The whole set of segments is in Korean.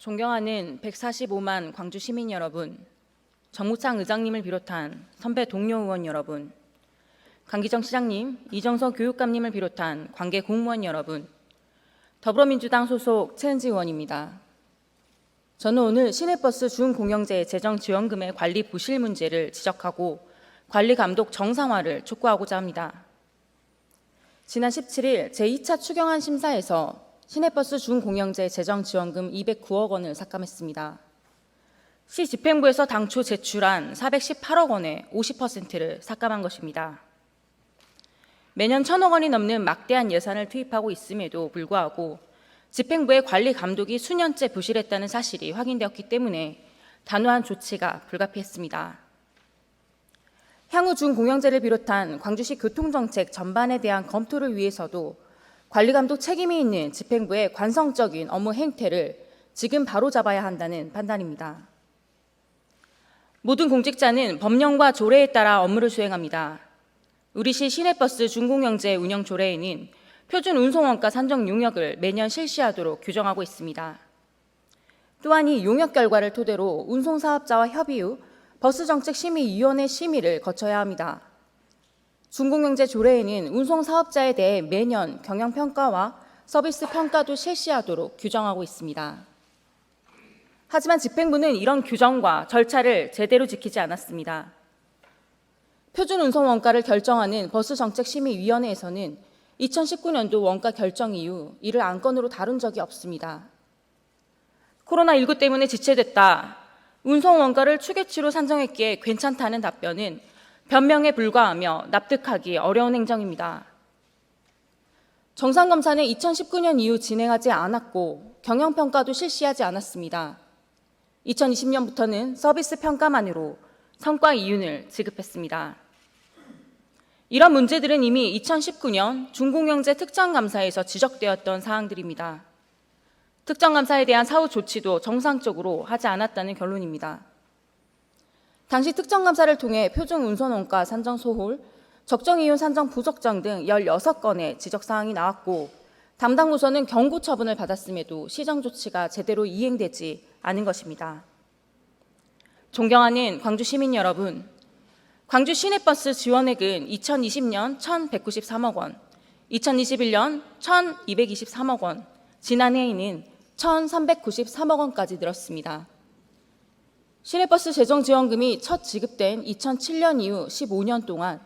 존경하는 145만 광주 시민 여러분, 정무창 의장님을 비롯한 선배 동료 의원 여러분, 강기정 시장님, 이정서 교육감님을 비롯한 관계 공무원 여러분, 더불어민주당 소속 최은지 의원입니다. 저는 오늘 시내버스 준공영제 재정 지원금의 관리 부실 문제를 지적하고 관리 감독 정상화를 촉구하고자 합니다. 지난 17일 제2차 추경안 심사에서 시내버스 준공영제 재정 지원금 209억 원을 삭감했습니다. 시 집행부에서 당초 제출한 418억 원의 50%를 삭감한 것입니다. 매년 천억 원이 넘는 막대한 예산을 투입하고 있음에도 불구하고 집행부의 관리 감독이 수년째 부실했다는 사실이 확인되었기 때문에 단호한 조치가 불가피했습니다. 향후 준공영제를 비롯한 광주시 교통정책 전반에 대한 검토를 위해서도 관리감독 책임이 있는 집행부의 관성적인 업무 행태를 지금 바로 잡아야 한다는 판단입니다. 모든 공직자는 법령과 조례에 따라 업무를 수행합니다. 우리 시 시내버스 준공영제 운영 조례에는 표준 운송원가 산정 용역을 매년 실시하도록 규정하고 있습니다. 또한 이 용역 결과를 토대로 운송사업자와 협의 후 버스정책심의위원회 심의를 거쳐야 합니다. 중공영제 조례에는 운송사업자에 대해 매년 경영평가와 서비스 평가도 실시하도록 규정하고 있습니다. 하지만 집행부는 이런 규정과 절차를 제대로 지키지 않았습니다. 표준 운송 원가를 결정하는 버스 정책 심의 위원회에서는 2019년도 원가 결정 이후 이를 안건으로 다룬 적이 없습니다. 코로나19 때문에 지체됐다. 운송 원가를 추계치로 산정했기에 괜찮다는 답변은 변명에 불과하며 납득하기 어려운 행정입니다. 정상검사는 2019년 이후 진행하지 않았고 경영평가도 실시하지 않았습니다. 2020년부터는 서비스 평가만으로 성과 이윤을 지급했습니다. 이런 문제들은 이미 2019년 중공영제 특정감사에서 지적되었던 사항들입니다. 특정감사에 대한 사후 조치도 정상적으로 하지 않았다는 결론입니다. 당시 특정 감사를 통해 표준 운송원가 산정 소홀, 적정 이윤 산정 부적정 등 16건의 지적 사항이 나왔고 담당 부서는 경고 처분을 받았음에도 시정 조치가 제대로 이행되지 않은 것입니다. 존경하는 광주 시민 여러분, 광주 시내버스 지원액은 2020년 1,193억 원, 2021년 1,223억 원, 지난해에는 1,393억 원까지 늘었습니다. 시내버스 재정 지원금이 첫 지급된 2007년 이후 15년 동안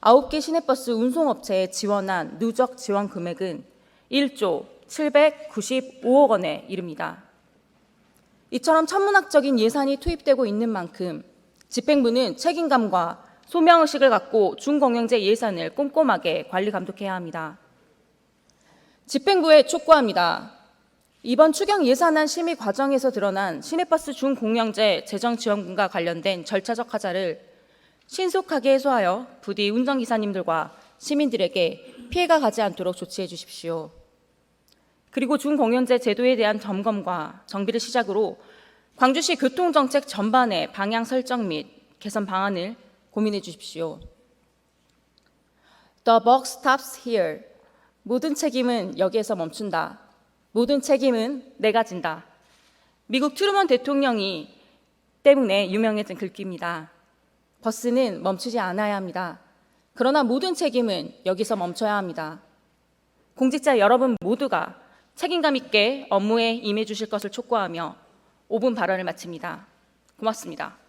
9개 시내버스 운송업체에 지원한 누적 지원 금액은 1조 795억 원에 이릅니다. 이처럼 천문학적인 예산이 투입되고 있는 만큼 집행부는 책임감과 소명의식을 갖고 중공영제 예산을 꼼꼼하게 관리 감독해야 합니다. 집행부에 촉구합니다. 이번 추경 예산안 심의 과정에서 드러난 시내버스 중공영제 재정 지원금과 관련된 절차적 하자를 신속하게 해소하여 부디 운전기사님들과 시민들에게 피해가 가지 않도록 조치해 주십시오. 그리고 중공영제 제도에 대한 점검과 정비를 시작으로 광주시 교통정책 전반의 방향 설정 및 개선 방안을 고민해 주십시오. The buck stops here. 모든 책임은 여기에서 멈춘다. 모든 책임은 내가 진다. 미국 트루먼 대통령이 때문에 유명해진 글귀입니다. 버스는 멈추지 않아야 합니다. 그러나 모든 책임은 여기서 멈춰야 합니다. 공직자 여러분 모두가 책임감 있게 업무에 임해 주실 것을 촉구하며 5분 발언을 마칩니다. 고맙습니다.